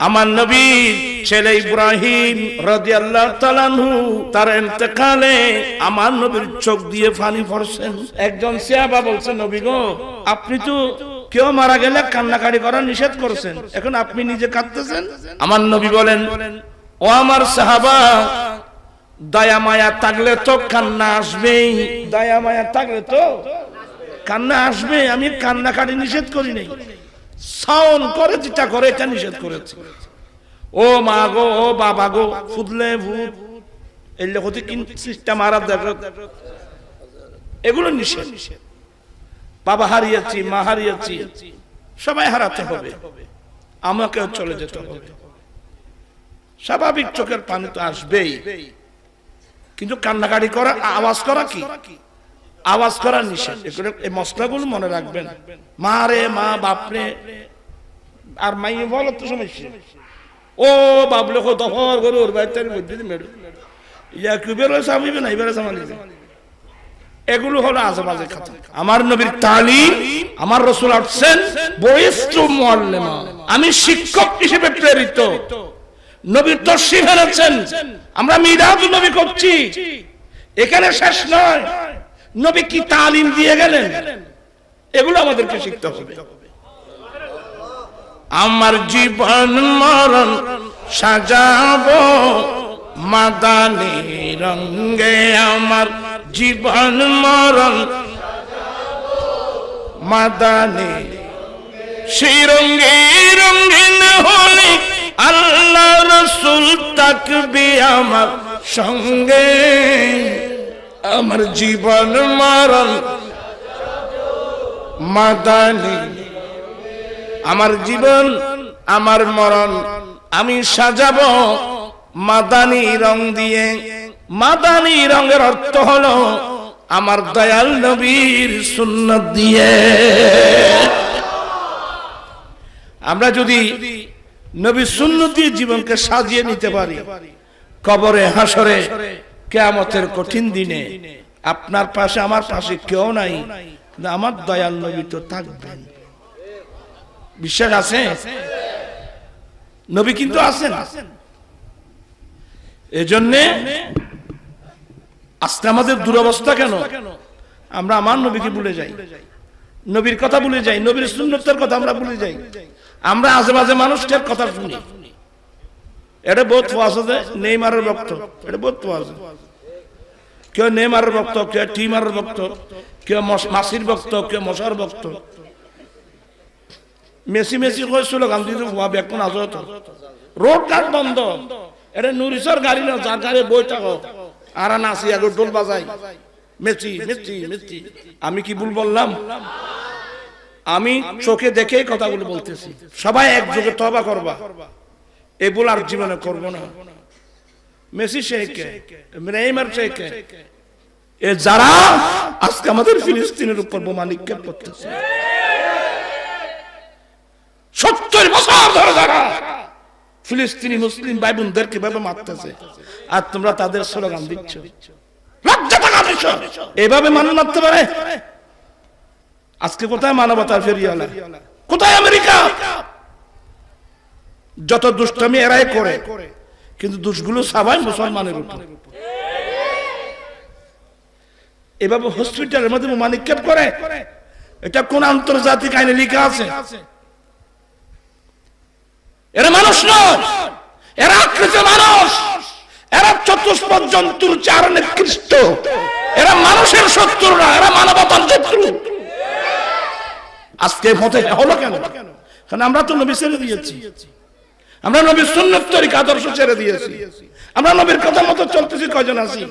আমার নবীর ছেলে ইব্রাহিম রাদিয়াল্লাহু তাআলাহু তার ইন্তেকালে আমার নবীর চোখ দিয়ে পড়ছেন একজন বলছেন নবী গো, আপনি তো কেউ মারা গেলে করা নিষেধ করেছেন। এখন আপনি নিজে কাঁদতেছেন? আমার নবী বলেন, ও আমার সাহাবা, দয়া মায়া থাকলে তো কান্না আসবেই। দয়া মায়া থাকলে তো কান্না আসবে আমি কান্নাকাটি নিষেধ করি নাই। সাউন করে যেটা করে এটা নিষেধ করেছে। ও মা গো, ও বাবা গো, ফুদলে ভূত। এই লোকতে কিন্তু সিস্টেম আর এগুলো নিষেধ। বাবা হারিয়েছি, মা হারিয়েছি, সবাই হারাতে হবে। আমাকেও চলে যেতে হবে। স্বাভাবিক চোখের পানি তো আসবেই। কিন্তু কান্নাকাটি করা আওয়াজ করা কি? আওয়াজ করা নিষেধ। এই মশলাগুলো মনে রাখবেন। মা রে, মা বাপরে আর মাই বলো তো সমস্যা ও বাবলে কো দফর করে ওর বাড়িতে মধ্যে মেরু ইয়া কি বেরো সামিবে না, এবারে সামালিবে এগুলো হলো আজেবাজে কথা আমার নবীর তালিম, আমার রসুল আসছেন বয়স্ত মুআল্লিমা। আমি শিক্ষক হিসেবে প্রেরিত। নবীর তশরিফ এনেছেন। আমরা মিরাজ নবী করছি। এখানে শেষ নয়। নবী কি তালিম দিয়ে গেলেন? এগুলো আমাদেরকে শিখতে হবে। আমার জীবন মরণ সাজাবো মাদানি রঙ্গে আমার জীবন মরণ মাদানি সেই রঙ্গে রঙ্গিন হলে আল্লাহ রসুল তাকবে আমার সঙ্গে। আমার জীবন মরণ। মাদানি, আমার জীবন, আমার মরণ, আমি সাজাবো মাদানি রং দিয়ে। মাদানি রঙের অর্থ হলো আমার দয়াল নবীর সুন্নত দিয়ে। আমরা যদি নবীর সুন্নত দিয়ে জীবনকে সাজিয়ে নিতে পারি, কবরে, হাসরে কেয়ামতের কঠিন দিনে আপনার পাশে আমার পাশে কেউ নাই কিন্তু আমার দয়াল নবী তো থাকবেন। বিশ্বাস আছে? নবী কিন্তু আছেন। এজন্যে আজকে আমাদের দুরবস্থা কেন? আমরা আমার নবীকে ভুলে যাই। নবীর কথা ভুলে যাই নবীর সুন্নতের কথা আমরা ভুলে যাই। আমরা আজেবাজে মানুষটার কথা শুনি। এটা বোধ বহুত আছে যে নেইমারের ভক্ত এটা বহুত আছে কেউ নেইমারের ভক্ত কেউ টিমারের ভক্ত কেউ মস- মাসির ভক্ত কেউ মশার ভক্ত। মেসি মেসি কইছিল গান দিতে হওয়া বেকুন আজ রোড ঘাট বন্ধ। এটা নুরিসর গাড়ি না যার গাড়ি বই থাকো আর নাচি আগে ডোল বাজাই। মেচি মেচি মেচি। আমি কি ভুল বললাম? আমি চোখে দেখেই কথাগুলো বলতেছি। সবাই একযোগে তবা করবা। এ ভুল আর জীবনে করব না। মেসি শেখে নেইমার শেখে। এ যারা আজকে আমাদের ফিলিস্তিনের উপর বোমা নিক্ষেপ করতেছে। সত্তর বছর ধরে যারা ফিলিস্তিনি মুসলিম ভাই বোনদেরকে ভাবে মারতেছে আর তোমরা তাদের স্লোগান দিচ্ছ। এভাবে মানুষ মারতে পারে? আজকে কোথায় মানবতার ফেরিয়ালা কোথায় আমেরিকা? যত দুষ্টামি এরাই করে কিন্তু দুষ্গুলো সবাই মুসলমানের উপর। এভাবে হসপিটালের মধ্যে বোমা নিক্ষেপ করে। এটা কোন আন্তর্জাতিক আইনে লেখা আছে? এরা মানুষ নয়। এরা আকৃত মানুষ। এরা চতুষ্পদ জন্তুর চার নিকৃষ্ট এরা মানুষের শত্রু না, এরা মানবতার শত্রু আজকে মতে হলো কেন? কারণ আমরা তো নবী ছেড়ে দিয়েছি। আমরা নবীর সুন্নত তরিকা আদর্শ ছেড়ে দিয়েছি। আমরা নবীর কথা মতো চলতেছি, কয়জন আছি?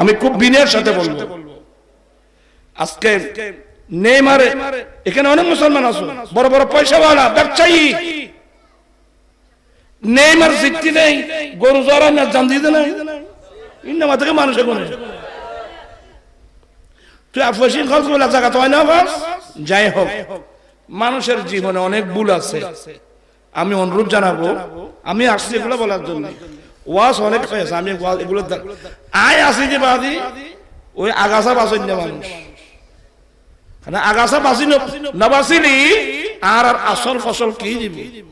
আমি খুব বিনয়ের সাথে বলব। আজকে নেইমারে, এখানে অনেক মুসলমান আছে। বড় বড় পয়সাওয়ালা, ব্যবসায়ী। নেইমার জিততি নেই, গরু জরা না, জান দিতে নাই। ইন্না থেকে মানুষে কোনে তুই আফসিন খরচ বলে জায়গা তো হয় না যাই হোক, মানুষের জীবনে অনেক ভুল আছে। আমি অনুরোধ জানাব। আমি আসছি এগুলো বলার জন্য। ওয়াজ অনেক হয়েছে, আমি এগুলো দে- আয় আসি যে বাদি, ওই আগাছা বাসন না মানুষ। মানে আগাছা বাসি না বাসিলি আর আর আসল ফসল কি দিবি?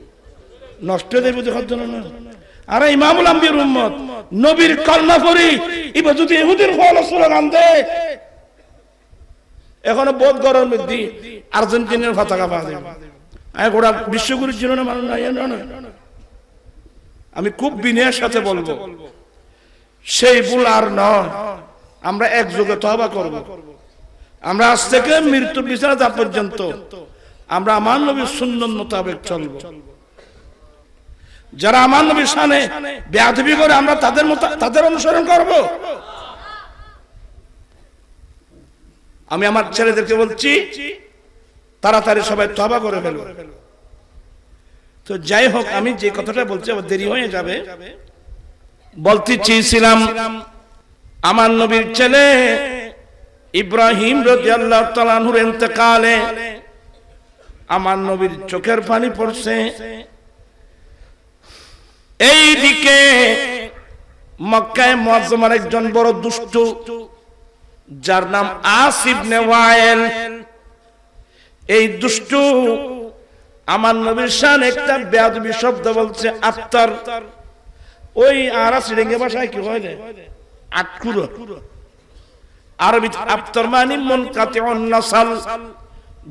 নষ্ট যাবে দেখার জন্য না। আর ইমামুল আম্বির উম্মত, নবীর কল্লা করি, এবার যদি ইহুদির ফল স্লোগান দেয় এখনও বোধ গরম দি আর্জেন্টিনার পতাকা পা দেবে জন্য মানুষ নাই না, না। আমি খুব বিনয়ের সাথে বলব সেই ভুল আর নয় আমরা একযোগে তহবা করব। আমরা আজ থেকে মৃত্যু বিচার যা পর্যন্ত আমরা আমার নবীর সুন্দর মোতাবেক চলব। যারা আমার নবীর সানে বেয়াদবি করে আমরা তাদের মতো তাদের অনুসরণ করব। আমি আমার ছেলেদেরকে বলছি তাড়াতাড়ি সবাই তবা করে ফেলব। তো যাই হোক, আমি যে কথাটা বলছি আবার দেরি হয়ে যাবে। বলতে চেয়েছিলাম, আমার নবীর ছেলে ইব্রাহিম ইন্তেকালে আমার নবীর চোখের পানি পড়ছে। এই দিকে মক্কায় মুআজ্জমার একজন বড় দুষ্ট, যার নাম আসিফ নেওয়ায়েল। এই দুষ্টু আমার নবীর শান একটা বেয়াদবি শব্দ বলছে, আফতার। ওই আরা সিরেঙ্গে ভাষায় কি হয় আটকুরো। আরবি আফতার মানে মন কাতে অন্নাসাল,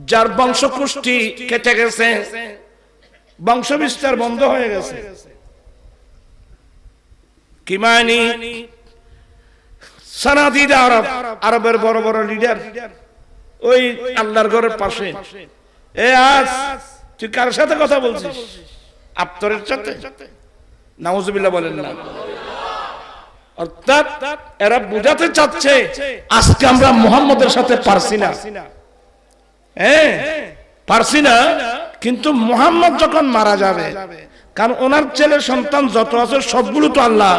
যার বংশ কুষ্টি কেটে গেছে বংশ বিস্তার বন্ধ হয়ে গেছে। কি মানি? সানাদিদ আরব, আরবের বড় বড় লিডার ওই আল্লাহর ঘরের পাশে। এ আজ, তুই কার সাথে কথা বলছিস? আপ্তরের সাথে? নাউজুবিল্লাহ বলেন না। অর্থাৎ এরা চাচ্ছে, আজকে আমরা মুহাম্মদের সাথে পারছি না। হ্যাঁ পারছি না, কিন্তু মুহাম্মদ যখন মারা যাবে, কারণ ওনার ছেলে সন্তান যত আছে সবগুলো তো আল্লাহ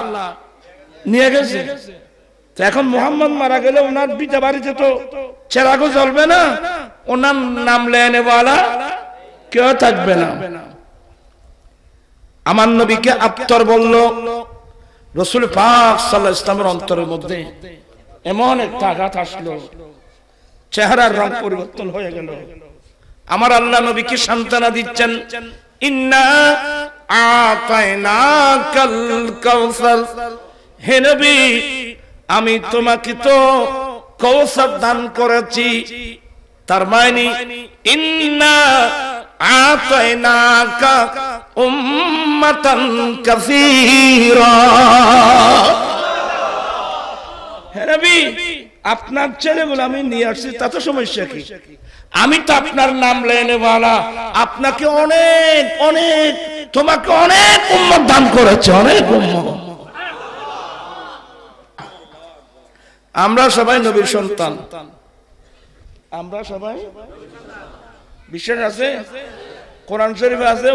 নিয়ে গেছে। তো এখন মুহাম্মদ মারা গেলে ওনার পিতা বাড়িতে তো চেরাগো জ্বলবে না? ওনার নাম লেনে বলা কেউ থাকবে না। আমার নবীকে আপ্তর বলল, রসুল পাক সাল্লাহ ইসলামের অন্তরের মধ্যে এমন একটা আঘাত আসলো। চেহারার রং পরিবর্তন হয়ে গেল। আমার আল্লাহ নবীকে সান্ত্বনা দিচ্ছেন, ইন্না আতাইনা কাল কাউসার হে নবী আমি তোমাকে তো কৌশল দান করেছি। তার মানে ইন্না আতাইনাকা উম্মাতান কাসীরা। হে নবী, আপনার ছেলেগুলো আমি নিয়ে আসছি তাতে সমস্যা কি? আমি তো আপনার নাম লেনে বলা আপনাকে অনেক অনেক, তোমাকে অনেক উম্মত দান করেছে, অনেক উম্মত। আমরা সবাই নবীর সন্তান। আমরা সবাই বিশ্বাস আছে? কোরআন শরীফে আছে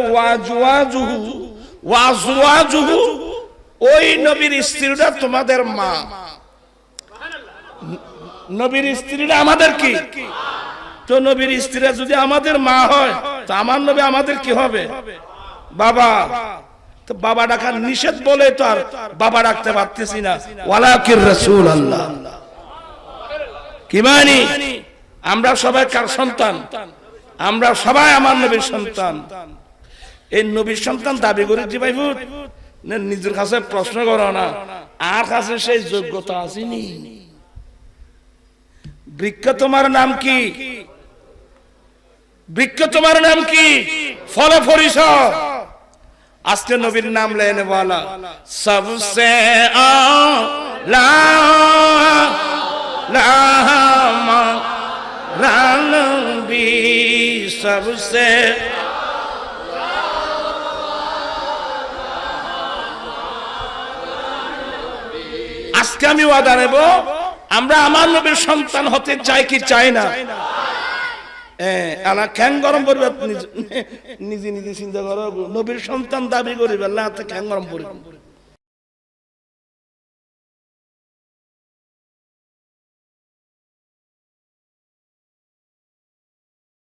ওই নবীর স্ত্রীরা তোমাদের মা। নবীর স্ত্রীরা আমাদের কি? তো নবীর স্ত্রীরা যদি আমাদের মা হয়, তো আমার নবী আমাদের কি হবে? বাবা। তো বাবা ডাকার নিষেধ বলে তো আর বাবা ডাকতে পারতেছি না। ওয়ালাকির রাসূল আল্লাহ কি আমরা সবাই কার সন্তান? আমরা সবাই আমার নবীর সন্তান। এই নবীর সন্তান দাবি করে যে ভাই নিজের কাছে প্রশ্ন করো না। আর কাছে সেই যোগ্যতা আসেনি। বৃক্ষ তোমার নাম কি? বৃক্ষ তোমার নাম কি? ফল ফরিস। আজকে নবীর নাম লেনে বলা সবসে আলা লামা আজকে আমি ওয়াদা নেব, আমরা আমার নবীর সন্তান হতে চাই কি চাই না? গরম নিজে নিজে চিন্তা করো, নবীর সন্তান দাবি করিবে, আল্লাহ খ্যাং গরম করবে।